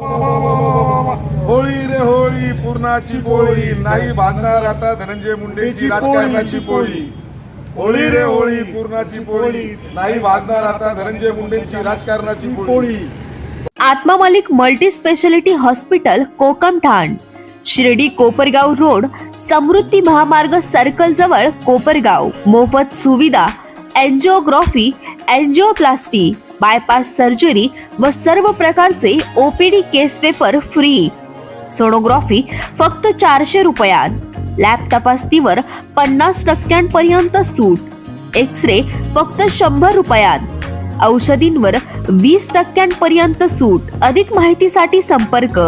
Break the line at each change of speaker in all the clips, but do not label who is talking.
होळी रे होळी पूर्णाची पोळी. नाही भाजणार आता धनंजय मुंडेची राजकारणाची पोळी. होळी रे होळी पूर्णाची पोळी. नाही भाजणार आता धनंजय मुंडेची राजकारणाची पोळी.
Atma Malik multi speciality hospital Kokamthan Shirdi Kopargaon road Samruddhi Mahamarg circle जवळ कोपरगाव. मोफत सुविधा एन्जिओग्राफी एन्जिओप्लास्टी बायपास सर्जरी व सर्व प्रकारचे OPD case paper free sonography फक्त चारशे रुपयात. लॅब तपासणीवर पन्नास टक्क्यांपर्यंत सूट. एक्स रे फक्त शंभर रुपयात. औषधींवर वीस टक्क्यांपर्यंत सूट. अधिक माहितीसाठी संपर्क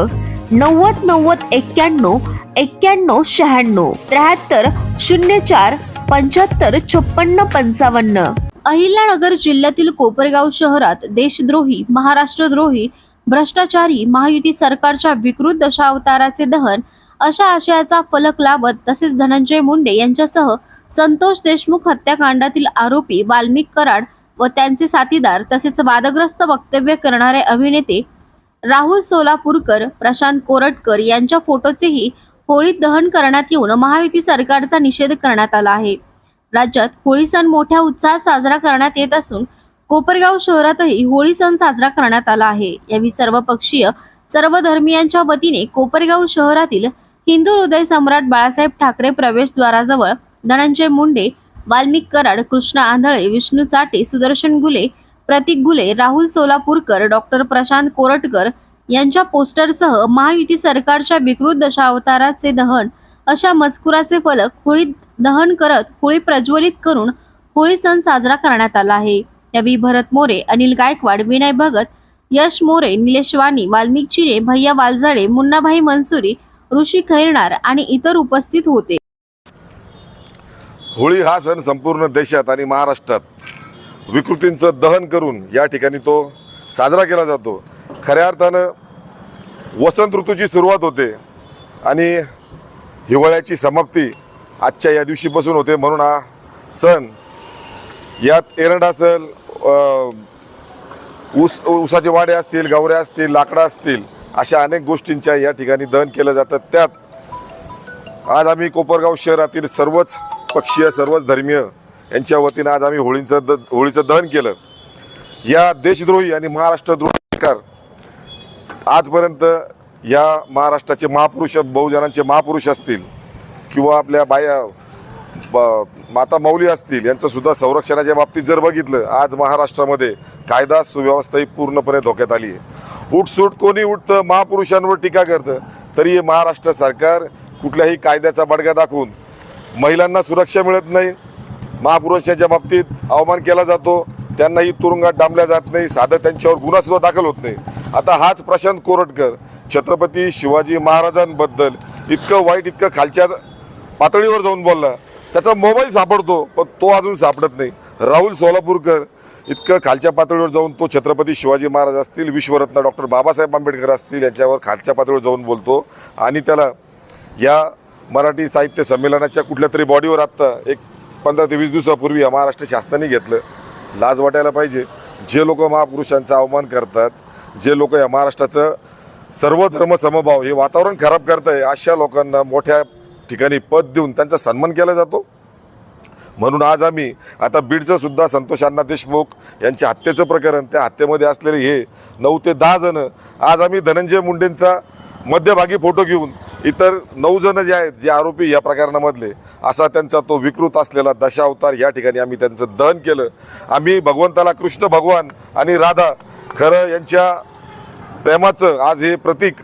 नव्वद नव्वद एक्क्याण्णव एक्क्याण्णव शहाण्णव. त्र्याहत्तर शून्य चार पंच्याहत्तर छप्पन्न पंचावन्न. अहिल्यानगर जिल्ह्यातील कोपरगाव शहरात देशद्रोही महाराष्ट्रद्रोही भ्रष्टाचारी महायुती सरकारच्या विकृत दशावताराचे दहन अशा आशयाचा फलक लावत तसेच धनंजय मुंडे यांच्यासह संतोष देशमुख हत्याकांडातील आरोपी वाल्मिक कराड व त्यांचे साथीदार तसेच वादग्रस्त वक्तव्य करणारे अभिनेते राहुल सोलापूरकर प्रशांत कोरटकर यांच्या फोटोचेही होळीत दहन करण्यात येऊन महायुती सरकारचा निषेध करण्यात आला आहे. राज्यात होळी सण मोठ्या उत्साहात साजरा करण्यात येत असून कोपरगाव शहरातही होळी सण साजरा करण्यात आला आहे. यावेळी सर्व पक्षीय सर्व धर्मियांच्या वतीने कोपरगाव शहरातील हिंदू हृदय सम्राट बाळासाहेब ठाकरे प्रवेशद्वाराजवळ धनंजय मुंडे वाल्मिक कराड कृष्णा आंधळे विष्णू चाटे सुदर्शन गुले प्रतीक गुले राहुल सोलापूरकर डॉक्टर प्रशांत कोरटकर यांच्या पोस्टरसह महायुती सरकारच्या विकृत दशावताराचे दहन अशा मजकुराचे फलक होळीत दहन करत होळी प्रज्वलित करून होळी सण साजरा करण्यात आला आहे. यावेळी भरत मोरे अनिल गायकवाड विनय भगत यश मोरे निलेश वाणी वाल्मिक चिरे भैया वालजाडे मुन्नाभाई मनसुरी ऋषी खैरणार आणि इतर उपस्थित होते.
होळी हा सण संपूर्ण देशात आणि महाराष्ट्रात विकृतींचं दहन करून या ठिकाणी तो साजरा केला जातो. खऱ्या अर्थानं वसंत ऋतूची सुरुवात होते आणि हिवाळ्याची समाप्ती आजच्या या दिवशीपासून होते म्हणून हा सण यात एरंड असेल ऊस ऊसाचे वाडे असतील गवरे असतील लाकडं असतील अशा अनेक गोष्टींच्या या ठिकाणी दहन केलं जातं. त्यात आज आम्ही कोपरगाव शहरातील सर्वच पक्षीय सर्वच धर्मीय यांच्या वतीनं आज आम्ही होळींचं द होळीचं दहन केलं. या देशद्रोही आणि महाराष्ट्रद्रोही सरकार आजपर्यंत या महाराष्ट्राचे महापुरुष बहुजनांचे महापुरुष असतील किंवा आपल्या बाया ब- माता मौली असतील यांचं सुद्धा संरक्षणाच्या बाबतीत जर बघितलं आज महाराष्ट्रामध्ये कायदा सुव्यवस्था ही पूर्णपणे धोक्यात आली आहे. उठसूट कोणी उठतं महापुरुषांवर टीका करतं तरी हे महाराष्ट्र सरकार कुठल्याही कायद्याचा बडगा दाखवून महिलांना सुरक्षा मिळत नाही. महापुरुषांच्या बाबतीत अवमान केला जातो त्यांनाही तुरुंगात डांबल्या जात नाही साधं त्यांच्यावर गुन्हासुद्धा दाखल होत नाही. आता हाच प्रशांत कोरटकर छत्रपती शिवाजी महाराजांबद्दल इतकं वाईट इतकं खालच्या पातळीवर जाऊन बोलला. त्याचा मोबाईल सापडतो पण तो अजून सापडत नाही. राहुल सोलापूरकर इतकं खालच्या पातळीवर जाऊन तो छत्रपती शिवाजी महाराज असतील विश्वरत्न डॉक्टर बाबासाहेब आंबेडकर असतील यांच्यावर खालच्या पातळीवर जाऊन बोलतो. आणि त्याला या मराठी साहित्य संमेलनाच्या कुठल्या तरी बॉडीवर आत्ता एक पंधरा ते वीस दिवसापूर्वी महाराष्ट्र शासनाने घेतलं. लाज वाटायला पाहिजे. जे लोक महापुरुषांचा अवमान करतात जे लोक या महाराष्ट्राचं सर्व धर्म समभाव हे वातावरण खराब करताय अशा लोकांना मोठ्या ठिकाणी पद देऊन त्यांचा सन्मान केला जातो. म्हणून आज आम्ही आता बीडचं सुद्धा संतोष अण्णा देशमुख यांच्या हत्येचं प्रकरण त्या हत्येमध्ये असलेले हे नऊ ते दहा जण आज आम्ही धनंजय मुंडेंचा मध्यभागी फोटो घेऊन इतर नऊ जण जे आहेत जे आरोपी या प्रकरणामधले असा त्यांचा तो विकृत असलेला दशावतार या ठिकाणी आम्ही त्यांचं दहन केलं. आम्ही भगवंताला कृष्ण भगवान आणि राधा खरं यांच्या प्रेमाचं आज हे प्रतीक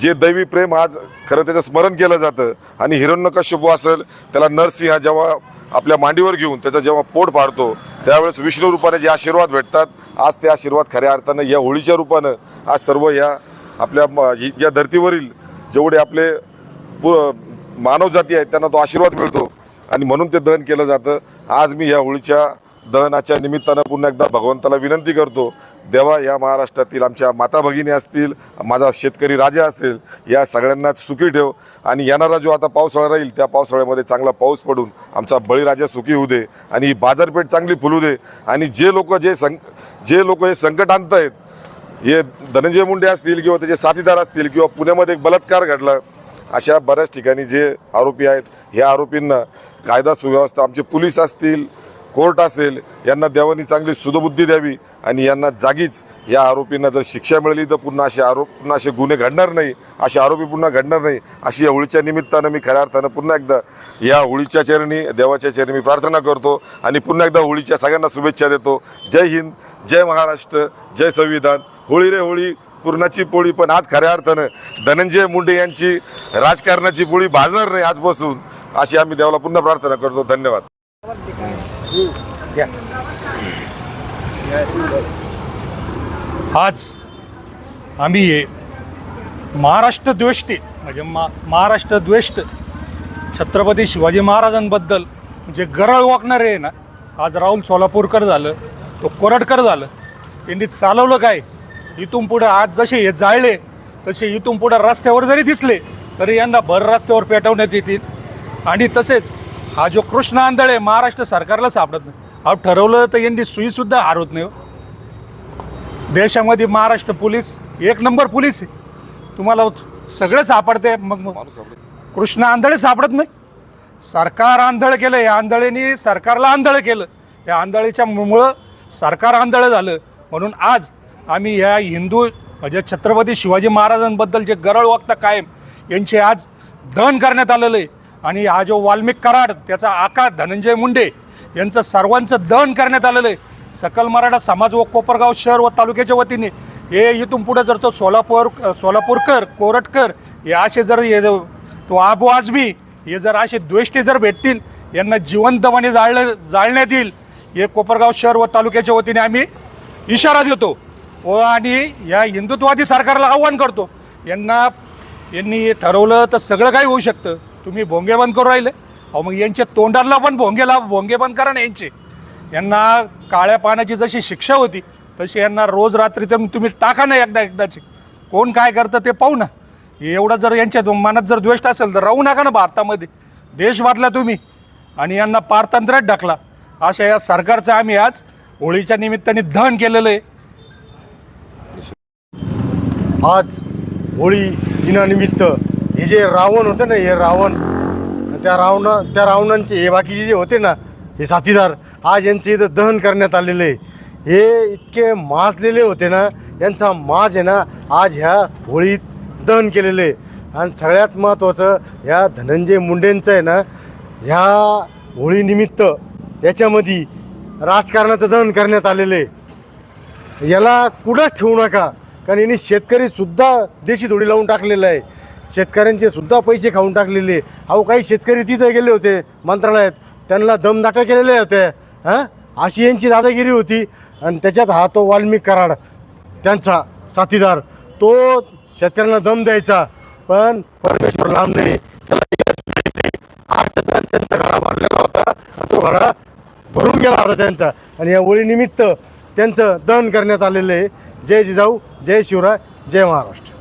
जे दैवी प्रेम आज खरं त्याचं स्मरण केलं जातं आणि हिरण्यकश्यपू असेल त्याला नरसिंह जेव्हा आपल्या मांडीवर घेऊन त्याचा जेव्हा पोट पाडतो त्यावेळेस विष्णू रूपाने जे आशीर्वाद भेटतात आज ते आशीर्वाद खऱ्या अर्थानं या होळीच्या रूपानं आज सर्व या आपल्या म- या धर्तीवरील जेवढे आपले पु मानवजाती आहेत त्यांना तो आशीर्वाद मिळतो. आणि म्हणून ते दहन केलं जातं. आज मी या होळीच्या दहनाच्या निमित्तानं पुन्हा एकदा भगवंताला विनंती करतो देवा या महाराष्ट्रातील आमच्या माता भगिनी असतील माझा शेतकरी राजा असेल या सगळ्यांनाच सुखी ठेव. आणि येणारा जो आता पावसाळा राहील त्या पावसाळ्यामध्ये चांगला पाऊस पडून आमचा बळीराजा सुखी होऊ दे आणि ही बाजारपेठ चांगली फुलू दे. आणि जे लोक जे सं जे लोक हे संकट आणत आहेत हे धनंजय मुंडे असतील किंवा त्याचे साथीदार असतील किंवा पुण्यामध्ये एक बलात्कार घडला अशा बऱ्याच ठिकाणी जे आरोपी आहेत ह्या आरोपींना कायदा सुव्यवस्था आमचे पोलीस असतील कोर्ट असेल यांना देवानी चांगली सुदबुद्धी द्यावी आणि यांना जागीच या आरोपींना जर शिक्षा मिळाली तर पुन्हा असे आरोप पुन्हा असे गुन्हे घडणार नाही असे आरोपी पुन्हा घडणार नाही. अशी या होळीच्या निमित्तानं मी खऱ्या अर्थानं पुन्हा एकदा या होळीच्या चरणी देवाच्या चरणी मी प्रार्थना करतो आणि पुन्हा एकदा होळीच्या सगळ्यांना शुभेच्छा देतो. जय हिंद जय महाराष्ट्र जय संविधान. होळी रे होळी पूर्णाची पोळी पण आज खऱ्या अर्थानं धनंजय मुंडे यांची राजकारणाची पोळी भाजणार नाही आजपासून अशी आम्ही देवाला पुन्हा प्रार्थना करतो. धन्यवाद.
आज आम्ही महाराष्ट्र द्वेष्टी म्हणजे मा महाराष्ट्र द्वेष्ट छत्रपती शिवाजी महाराजांबद्दल जे गरळ वाकणारे आहे ना आज राहुल सोलापूरकर झालं तो कोरटकर झालं त्यांनी चालवलं काय? इथून पुढं आज जसे हे जाळले तसे इथून पुढं रस्त्यावर जरी दिसले तरी यांना भर रस्त्यावर पेटवण्यात येतील. आणि तसेच हा जो कृष्ण आंधळ आहे महाराष्ट्र सरकारला सापडत नाही. हा ठरवलं तर यांनी सुईसुद्धा हारवत नाही हो. देशामध्ये महाराष्ट्र पोलीस एक नंबर पोलीस आहे. तुम्हाला सगळं सापडते मग मग कृष्ण आंधळे सापडत नाही. सरकार आंधळ केलं या आंधळेनी सरकारला आंधळ केलं. या आंधळीच्या मुळं सरकार आंधळ झालं. म्हणून आज आम्ही ह्या हिंदू म्हणजे छत्रपती शिवाजी महाराजांबद्दल जे गरळ वागता कायम यांचे आज दहन करण्यात आलेलं आहे. आणि हा जो वाल्मिक कराड त्याचा आकार धनंजय मुंडे यांचं सर्वांचं दहन करण्यात आलेलं आहे. सकल मराठा समाज व कोपरगाव शहर व तालुक्याच्या वतीने हे इथून पुढे जर तो सोलापूर सोलापूरकर कोरटकर हे असे जर हे तो आबू आजमी हे जर असे द्वेष्टे जर भेटतील यांना जिवंतपणे जाळलं जाळण्यात येईल हे कोपरगाव शहर व तालुक्याच्या वतीने आम्ही इशारा देतो व आणि या हिंदुत्ववादी सरकारला आव्हान करतो. यांना यांनी हे ठरवलं तर सगळं काही होऊ शकतं. तुम्ही भोंगे बंद करू राहिले. अहो मग यांच्या तोंडाला पण भोंगेला भोंगे बंद करा ना यांचे. यांना काळ्या पाण्याची जशी शिक्षा होती तशी यांना रोज रात्री तर तुम्ही टाका ना एकदा एकदाची. कोण काय करतं ते पाहू ना. एवढं जर यांच्या मनात जर द्वेष असेल तर राहू नका ना भारतामध्ये. देश बातला तुम्ही. आणि यांना पारतंत्र्यात ढकला. अशा या सरकारचं आम्ही आज होळीच्या निमित्ताने दहन केलेलं आहे.
आज होळी दिनानिमित्त जे रावण होतं ना हे रावण त्या रावण त्या रावणांचे हे बाकीचे जे होते ना हे साथीदार आज यांचे इथं दहन करण्यात आलेले आहे. हे इतके माजलेले होते ना यांचा माज आहे ना आज ह्या होळीत दहन केलेले आहे. आणि सगळ्यात महत्त्वाचं ह्या धनंजय मुंडेंचं आहे ना ह्या होळीनिमित्त याच्यामध्ये राजकारणाचं दहन करण्यात आलेलं आहे याला कुठंच ठेवू नका कारण यांनी शेतकरीसुद्धा देशी धोडी लावून टाकलेलं आहे शेतकऱ्यांचे सुद्धा पैसे खाऊन टाकलेले. अहो काही शेतकरी तिथे गेले होते मंत्रालयात. त्यांना दमदाटा केलेले होते. हां? अशी यांची दादागिरी होती. आणि त्याच्यात हा तो वाल्मिक कराड त्यांचा साथीदार. तो शेतकऱ्यांना दम द्यायचा. पण परमेश्वर लांब नाही. त्याला त्यांचा घडा भरलेला होता. तो घडा भरून गेला होता त्यांचा. आणि या होळीनिमित्त त्यांचं दहन करण्यात आलेलं आहे. जय जिजाऊ जय शिवराय जय महाराष्ट्र.